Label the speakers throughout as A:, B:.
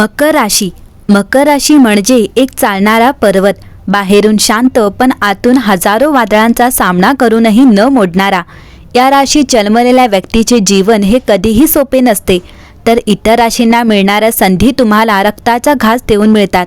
A: मकर राशी. मकर राशी म्हणजे एक चालणारा पर्वत. बाहेरून शांत पण आतून हजारो वादळांचा सामना करूनही न मोडणारा. या राशीत जन्मलेल्या व्यक्तीचे जीवन हे कधीही सोपे नसते. तर इतर राशींना मिळणाऱ्या संधी तुम्हाला रक्ताचा घास देऊन मिळतात.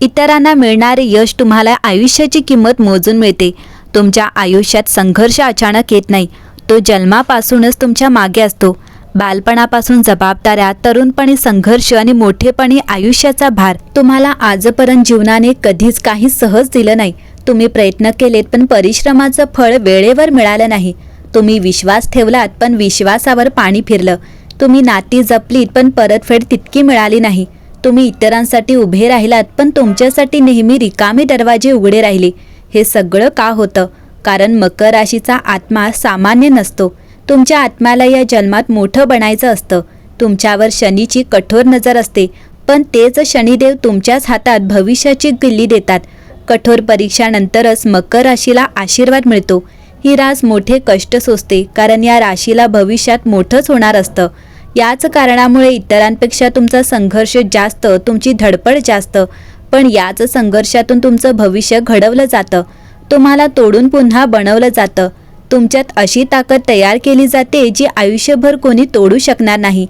A: इतरांना मिळणारे यश तुम्हाला आयुष्याची किंमत मोजून मिळते. तुमच्या आयुष्यात संघर्ष अचानक येत नाही. तो जन्मापासूनच तुमच्या मागे असतो. बालपणापासून जबाबदाऱ्या तरुणपणी संघर्ष आणि मोठेपणी आयुष्याचा भार तुम्हाला आजपर्यंत जीवनाने कधीच काही सहज दिलं नाही. तुम्ही प्रयत्न केलेत पण परिश्रमाचं फळ वेळेवर मिळालं नाही. तुम्ही विश्वास ठेवलात पण विश्वासावर पाणी फिरलं. तुम्ही नाती जपलीत पण परतफेड तितकी मिळाली नाही. तुम्ही इतरांसाठी उभे राहिलात पण तुमच्यासाठी नेहमी रिकामे दरवाजे उघडे राहिले. हे सगळं का होतं? कारण मकर राशीचा आत्मा सामान्य नसतो. तुमच्या आत्म्याला या जन्मात मोठं बनायचं असतं. तुमच्यावर शनीची कठोर नजर असते. पण तेच शनिदेव तुमच्याच हातात भविष्याची गिल्ली देतात. कठोर परीक्षानंतरच मकर राशीला आशीर्वाद मिळतो. ही रास मोठे कष्ट सोसते कारण या राशीला भविष्यात मोठंच होणार असतं. याच कारणामुळे इतरांपेक्षा तुमचा संघर्ष जास्त तुमची धडपड जास्त. पण याच संघर्षातून तुमचं भविष्य घडवलं जातं. तुम्हाला तोडून पुन्हा बनवलं जातं. तुमच्यात अशी ताकद तयार केली जाते जी आयुष्यभर कोणी तोडू शकणार नाही.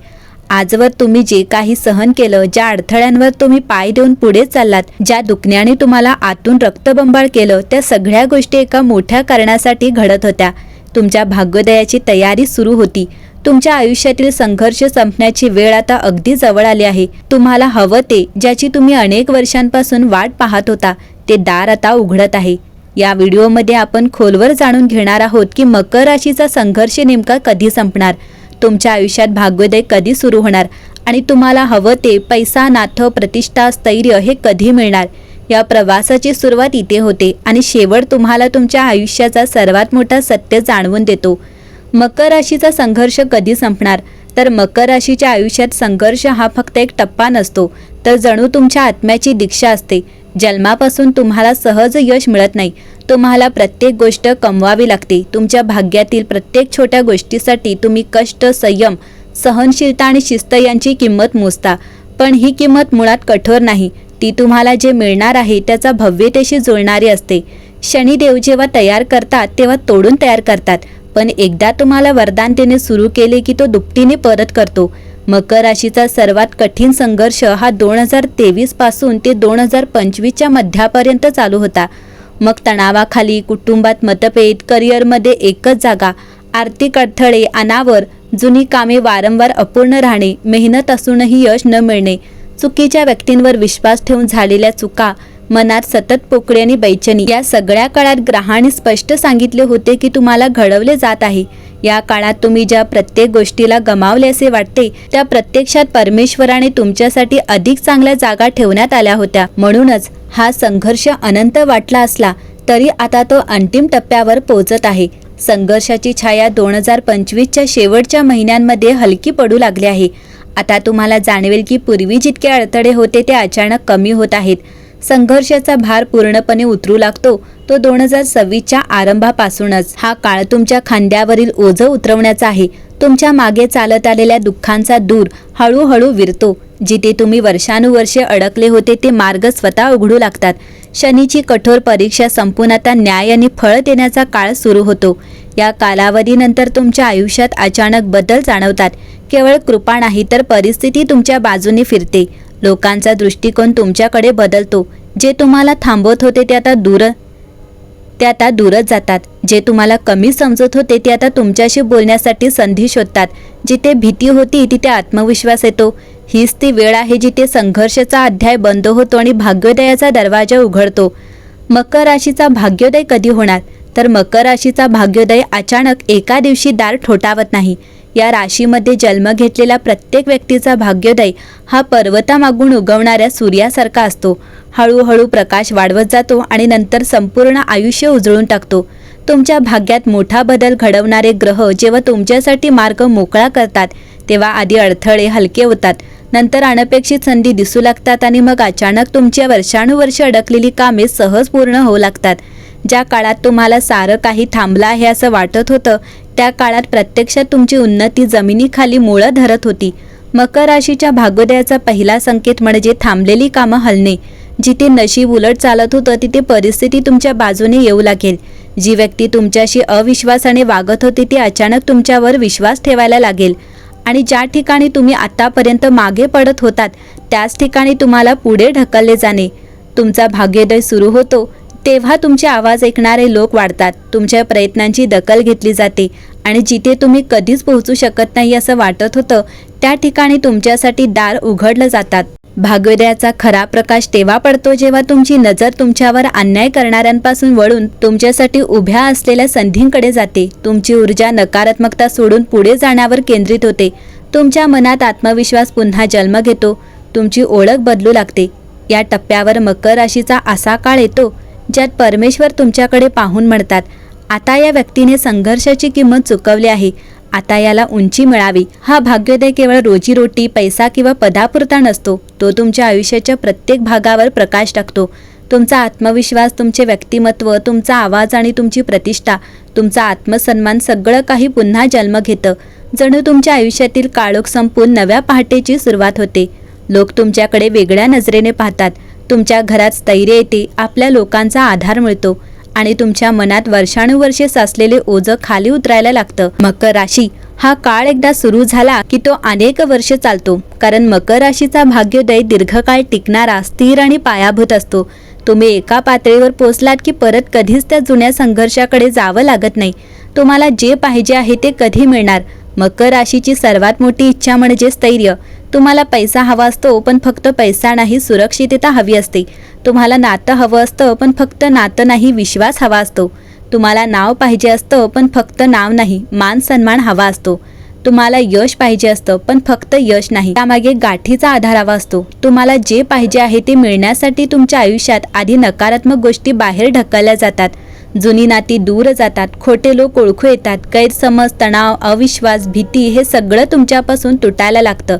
A: आजवर तुम्ही जे काही सहन केलं ज्या अडथळ्यांवर तुम्ही पाय देऊन पुढे चाललात ज्या दुखण्याने तुम्हाला आतून रक्तबंबाळ केलं त्या सगळ्या गोष्टी एका मोठ्या कारणासाठी घडत होत्या. तुमच्या भाग्योदयाची तयारी सुरू होती. तुमच्या आयुष्यातील संघर्ष संपण्याची वेळ आता अगदी जवळ आली आहे. तुम्हाला हवं ते ज्याची तुम्ही अनेक वर्षांपासून वाट पाहत होता ते दार आता उघडत आहे. या व्हिडिओमध्ये आपण खोलवर जाणून घेणार आहोत की मकर राशीचा संघर्ष नेमका कधी संपणार? तुमच्या आयुष्यात भाग्योदय कधी सुरू होणार? आणि तुम्हाला हवं ते पैसा नाथ प्रतिष्ठा स्थैर्य हे कधी मिळणार? या प्रवासाची सुरुवात इथे होते आणि शेवट तुम्हाला तुमच्या आयुष्याचा सर्वात मोठा सत्य जाणवून देतो. मकर राशीचा संघर्ष कधी संपणार? तर मकर राशीच्या आयुष्यात संघर्ष हा फक्त एक टप्पा नसतो तर जणू तुमच्या आत्म्याची दीक्षा असते. जन्मापासून तुम्हाला सहज यश मिळत नाही. तुम्हाला प्रत्येक गोष्ट कमवावी लागते. तुमच्या भाग्यातील प्रत्येक छोट्या गोष्टीसाठी तुम्ही कष्ट संयम सहनशीलता आणि शिस्त यांची किंमत मोजता. पण ही किंमत मुळात कठोर नाही. ती तुम्हाला जे मिळणार आहे त्याचा भव्यतेशी जुळणारी असते. शनिदेव जेव्हा तयार करतात तेव्हा तोडून तयार करतात. पण एकदा तुम्हाला वरदान देणे सुरू केले की तो दुपटीने परत करतो. मकर राशीचा सर्वात कठीण संघर्ष हा दोन हजार तेवीसपासून ते दोन हजार पंचवीसच्या मध्यापर्यंत चालू होता. मग तणावाखाली कुटुंबात मतभेद करिअरमध्ये एकच जागा आर्थिक अडथळे अनावर जुनी कामे वारंवार अपूर्ण राहणे मेहनत असूनही यश न मिळणे चुकीच्या व्यक्तींवर विश्वास ठेवून झालेल्या चुका मनात सतत पोकळी आणि बैचनी. या सगळ्या काळात ग्रहाने स्पष्ट सांगितले होते की तुम्हाला घडवले जात आहे. या काळात तुम्ही ज्या प्रत्येक गोष्टीला गमावले असे वाटते त्या प्रत्यक्षात परमेश्वराने तुमच्यासाठी अधिक चांगल्या जागा ठेवण्यात आल्या होत्या. म्हणूनच हा संघर्ष अनंत वाटला असला तरी आता तो अंतिम टप्प्यावर पोहोचत आहे. संघर्षाची छाया दोन हजार पंचवीसच्या शेवटच्या महिन्यांमध्ये हलकी पडू लागली आहे. आता तुम्हाला जाणवेल की पूर्वी जितके अडथळे होते ते अचानक कमी होत आहेत. संघर्षाचा भार पूर्णपणे उतरू लागतो. तो दोन हजार सव्वीसच्या आरंभापासूनच. हा काळ तुमच्या खांद्यावरील ओझं उतरवण्याचा आहे. तुमच्या मागे चालत आलेल्या दुःखांचा दूर हळूहळू विरतो. जिथे तुम्ही वर्षानुवर्षे अडकले होते ते मार्ग स्वतः उघडू लागतात. शनीची कठोर परीक्षा संपून आता न्याय आणि फळ देण्याचा काळ सुरू होतो. या कालावधीनंतर तुमच्या आयुष्यात अचानक बदल जाणवतात. केवळ कृपा नाही तर परिस्थिती तुमच्या बाजूने फिरते. लोकांचा दृष्टिकोन तुमच्याकडे बदलतो. जे तुम्हाला थांबवत होते ते आता दूर ते आता दूरच जातात. जे तुम्हाला कमी समजत होते ते आता तुमच्याशी बोलण्यासाठी संधी शोधतात. जिथे भीती होती तिथे आत्मविश्वास येतो. हीच ती वेळ आहे जिथे संघर्षाचा अध्याय बंद होतो आणि भाग्योदयाचा दरवाजा उघडतो. मकर राशीचा भाग्योदय कधी होणार? तर मकर राशीचा भाग्योदय अचानक एका दिवशी दार ठोठावत नाही. या राशीमध्ये जन्म घेतलेला प्रत्येक व्यक्तीचा भाग्योदय हा पर्वतामागून उगवणाऱ्या सूर्यासारखा असतो. हळूहळू प्रकाश वाढवत जातो आणि नंतर संपूर्ण आयुष्य उजळून टाकतो. तुमच्या भाग्यात मोठा बदल घडवणारे ग्रह जेव्हा तुमच्यासाठी मार्ग मोकळा करतात तेव्हा आधी अडथळे हलके होतात. नंतर अनपेक्षित संधी दिसू लागतात आणि मग अचानक तुमच्या वर्षानुवर्ष अडकलेली कामे सहज पूर्ण होऊ लागतात. ज्या काळात तुम्हाला सारं काही थांबलं आहे असं वाटत होतं त्या काळात प्रत्यक्षात तुमची उन्नती जमिनीखाली मुळं धरत होती. मकर राशीच्या भाग्योदयाचा पहिला संकेत म्हणजे थांबलेली कामं हलणे. जिथे नशीब उलट चालत होतं तिथे परिस्थिती तुमच्या बाजूने येऊ लागेल. जी व्यक्ती तुमच्याशी अविश्वासाने वागत होती ती अचानक तुमच्यावर विश्वास ठेवायला लागेल. आणि ज्या ठिकाणी तुम्ही आतापर्यंत मागे पडत होतात त्याच ठिकाणी तुम्हाला पुढे ढकलले जाणे. तुमचा भाग्योदय सुरू होतो. तेव्हा तुमचे आवाज ऐकणारे लोक वाढतात. तुमच्या प्रयत्नांची दखल घेतली जाते आणि जिथे तुम्ही कधीच पोहोचू शकत नाही असं वाटत होतं त्या ठिकाणी तुमच्यासाठी दार उघडलं जातात. भाग्योदयाचा खरा प्रकाश तेव्हा पडतो जेव्हा तुमची नजर तुमच्यावर अन्याय करणाऱ्यांपासून वळून तुमच्यासाठी उभ्या असलेल्या संधींकडे जाते. तुमची ऊर्जा नकारात्मकता सोडून पुढे जाण्यावर केंद्रित होते. तुमच्या मनात आत्मविश्वास पुन्हा जन्म घेतो. तुमची ओळख बदलू लागते. या टप्प्यावर मकर राशीचा असा काळ येतो ज्यात परमेश्वर तुमच्याकडे पाहून म्हणतात आता या व्यक्तीने संघर्षाची किंमत चुकवली आहे. आता याला उंची मिळावी. हा भाग्योदय केवळ रोजीरोटी पैसा किंवा पदापुरता नसतो. तो तुमच्या आयुष्याच्या प्रत्येक भागावर प्रकाश टाकतो. तुमचा आत्मविश्वास तुमचे व्यक्तिमत्व तुमचा आवाज आणि तुमची प्रतिष्ठा तुमचा आत्मसन्मान सगळं काही पुन्हा जन्म घेतं. जणू तुमच्या आयुष्यातील काळोख संपून नव्या पहाटेची सुरुवात होते. लोक तुमच्याकडे वेगळ्या नजरेने पाहतात. तुमच्या घरात स्थैर्य येते आपल्या लोकांचा आधार मिळतो आणि तुमच्या मनात वर्षानुवर्षे साचलेले ओझं खाली उतरायला लागतं. मकर राशी हा काळ एकदा सुरू झाला की तो अनेक वर्ष चालतो. कारण मकर राशीचा भाग्योदय दीर्घकाळ टिकणारा स्थिर आणि पायाभूत असतो. तुम्ही एका पातळीवर पोचलात की परत कधीच त्या जुन्या संघर्षाकडे जावं लागत नाही. तुम्हाला जे पाहिजे आहे ते कधी मिळणार? मकर राशीची सर्वात मोठी इच्छा म्हणजे स्थैर्य. तुम्हाला पैसा हवा असतो पण फक्त पैसा नाही सुरक्षितता हवी असते. तुम्हाला नातं हवं असतं पण फक्त नातं नाही विश्वास हवा असतो. तुम्हाला नाव पाहिजे असतं पण फक्त नाव नाही मान सन्मान हवा असतो. तुम्हाला यश पाहिजे असतं पण फक्त यश नाही. त्यामागे गाठीचा आधार हवा असतो. तुम्हाला जे पाहिजे आहे ते मिळण्यासाठी तुमच्या आयुष्यात आधी नकारात्मक गोष्टी बाहेर ढकलल्या जातात. जुनी नाती दूर जातात खोटे लोक ओळखू येतात गैरसमज तणाव अविश्वास भीती हे सगळं तुमच्यापासून तुटायला लागतं.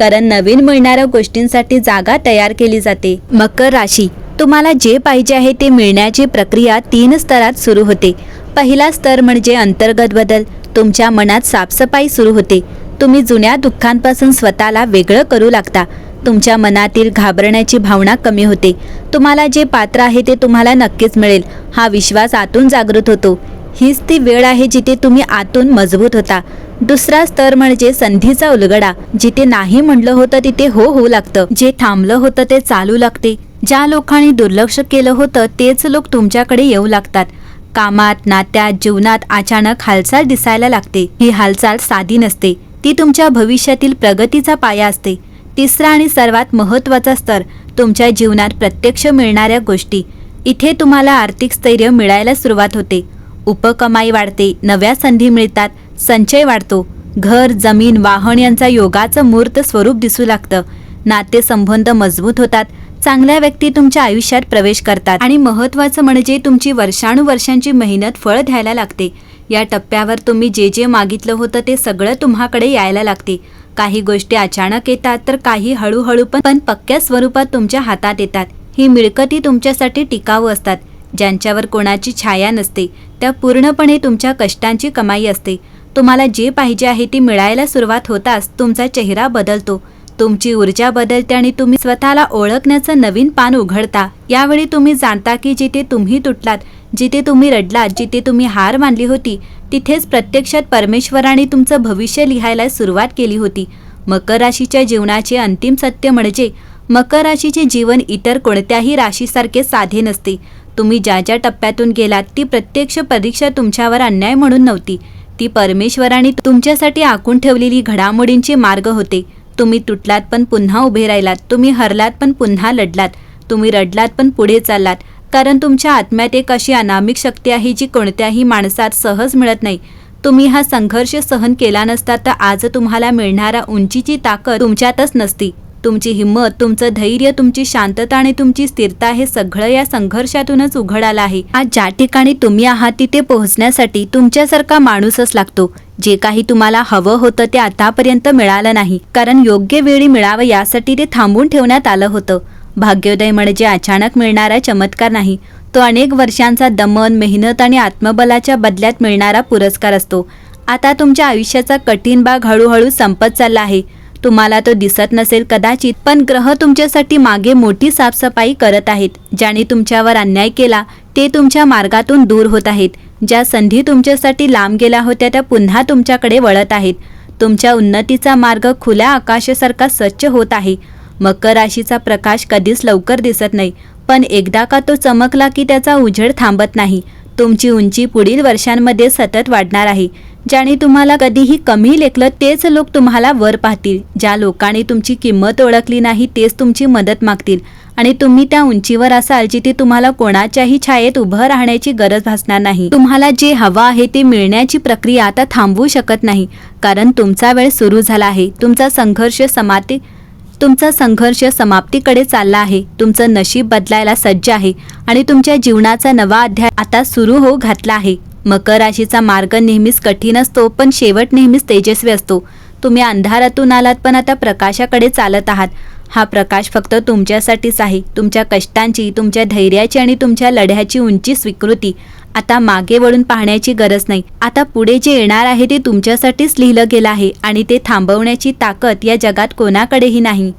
A: कारण नवीन मिळणाऱ्या गोष्टींसाठी जागा तयार केली जाते. मकर राशी. तुम्हाला जे पाहिजे आहे ते मिळण्याची प्रक्रिया तीन स्तरात सुरू होते. पहिला स्तर म्हणजे अंतर्गत बदल. तुमच्या मनात साफसफाई सुरू होते. तुम्ही जुन्या दुःखांपासून स्वतःला वेगळं करू लागता. तुमच्या मनातील घाबरण्याची भावना कमी होते. तुम्हाला जे पात्र आहे ते तुम्हाला नक्कीच मिळेल. हा विश्वास आतून जागृत होतो. हीच ती वेळ आहे जिथे तुम्ही आतून मजबूत होता. दुसरा स्तर म्हणजे संधीचा उलगडा जिथे नाही म्हणलं होतं तिथे हो होऊ लागतं. जे थांबलं होतं ते चालू लागते. ज्या लोकांनी दुर्लक्ष केलं होतं तेच लोक तुमच्याकडे येऊ लागतात. कामात नात्यात जीवनात अचानक हालचाल दिसायला लागते. ही हालचाल साधी नसते. ती तुमच्या भविष्यातील प्रगतीचा पाया असते. तिसरा आणि सर्वात महत्त्वाचा स्तर तुमच्या जीवनात प्रत्यक्ष मिळणाऱ्या गोष्टी. इथे तुम्हाला आर्थिक स्थैर्य मिळायला सुरुवात होते. उपकमाई वाढते नव्या संधी मिळतात संचय वाढतो. घर जमीन वाहन यांचा योगाचं मूर्त स्वरूप दिसू लागतं. नातेसंबंध मजबूत होतात. चांगल्या व्यक्ती तुमच्या आयुष्यात प्रवेश करतात. आणि महत्त्वाचं म्हणजे तुमची वर्षानुवर्षांची मेहनत फळ द्यायला लागते. या टप्प्यावर तुम्ही जे जे मागितलं होतं ते सगळं तुम्हाकडे यायला लागते. काही गोष्टी अचानक येतात तर काही हळूहळू पण पण पक्क्या स्वरूपात तुमच्या हातात येतात. ही मिळकती तुमच्यासाठी टिकाऊ असतात. ज्यांच्यावर कोणाची छाया नसते. त्या पूर्णपणे तुमच्या कष्टांची कमाई असते. तुम्हाला जे पाहिजे आहे ती मिळायला सुरुवात होताच तुमचा चेहरा बदलतो. तुमची ऊर्जा बदलते आणि तुम्ही स्वतःला ओळखण्याचं नवीन पान उघडता. यावेळी तुम्ही जाणता की जिथे तुम्ही तुटलात जिथे तुम्ही रडलात जिथे तुम्ही हार मानली होती तिथेच प्रत्यक्षात परमेश्वराने तुमचं भविष्य लिहायला सुरुवात केली होती. मकर राशीच्या जीवनाचे अंतिम सत्य म्हणजे मकर राशीचे जीवन इतर कोणत्याही राशीसारखे साधे नसते. तुम्ही ज्या ज्या टप्प्यातून गेलात ती प्रत्यक्ष परीक्षा तुमच्यावर अन्याय म्हणून नव्हती. ती परमेश्वराने तुमच्यासाठी आखून ठेवलेली घडामोडींचे मार्ग होते. तुम्ही तुटलात पण पुन्हा उभे राहिलात. तुम्ही हरलात पण पुन्हा लढलात. तुम्ही रडलात पण पुढे चाललात. कारण तुमच्या आत्म्यात एक अशी अनामिक शक्ती आहे जी कोणत्याही माणसात सहज मिळत नाही. तुम्ही हा संघर्ष सहन केला नसता तर आज तुम्हाला मिळणारा उंचीची ताकद तुमच्यातच नसती. तुमची हिंमत तुमचं धैर्य तुमची शांतता आणि तुमची स्थिरता हे सगळं या संघर्षातूनच उघड आलं आहे. आज ज्या ठिकाणी तुम्ही आहात तिथे पोहोचण्यासाठी तुमच्यासारखा माणूसच लागतो. जे काही तुम्हाला हवं होतं ते आतापर्यंत मिळालं नाही. कारण योग्य वेळी मिळावं यासाठी ते थांबून ठेवण्यात आलं होतं. भाग्योदय म्हणजे अचानक मिळणारा चमत्कार नाही. तो अनेक वर्षांचा दमन मेहनत आणि आत्मबलाच्या बदल्यात मिळणारा पुरस्कार असतो. आता तुमच्या आयुष्याचा कठीण भाग हळूहळू संपत चालला आहे. तुम्हाला तो दिसत नसेल कदाचित पण ग्रह तुमच्यासाठी मागे मोठी साफसफाई करत आहेत. ज्याने तुमच्यावर अन्याय केला ते तुमच्या मार्गातून दूर होत आहेत. ज्या संधी तुमच्यासाठी लांब गेल्या होत्या त्या पुन्हा तुमच्याकडे वळत आहेत. तुमच्या उन्नतीचा मार्ग खुल्या आकाशासारखा स्वच्छ होत आहे. मकर राशीचा प्रकाश कधीच लवकर दिसत नाही पण एकदा का तो चमकला की त्याचा उजेड थांबत नाही. तुमची उंची पुढील वर्षांमध्ये सतत वाढणार आहे. ज्याने तुम्हाला कधीही कमी लेखलं तेच लोक तुम्हाला वर पाहतील. ज्या लोकांनी तुमची किंमत ओळखली नाही तेच तुमची मदत मागतील. आणि तुम्ही त्या उंचीवर असाल जिथे तुम्हाला कोणाच्याही छायेत उभं राहण्याची गरज भासणार नाही. तुम्हाला जे हवं आहे ते मिळण्याची प्रक्रिया आता थांबवू शकत नाही. कारण तुमचा वेळ सुरू झाला आहे. तुमचा संघर्ष समाप्ती तुमचा संघर्ष समाप्तीकडे चालला आहे. तुमचं नशीब बदलायला सज्ज आहे. आणि तुमच्या जीवनाचा नवा अध्याय आता सुरू होऊ घातला आहे. मकर राशीचा मार्ग नेहमीच कठीण असतो पण शेवट नेहमीच तेजस्वी असतो. तुम्ही अंधारातून आलात पण आता प्रकाशाकडे चालत आहात. हा प्रकाश फक्त तुमच्यासाठीच आहे. तुमच्या कष्टांची तुमच्या धैर्याची आणि तुमच्या लढ्याची उंची स्वीकृती. आता मागे वळून पाहण्याची गरज नाही. आता पुढे जे येणार आहे ते तुमच्यासाठीच लिहिलं गेलं आहे आणि ते थांबवण्याची ताकद या जगात कोणाकडेही नाही.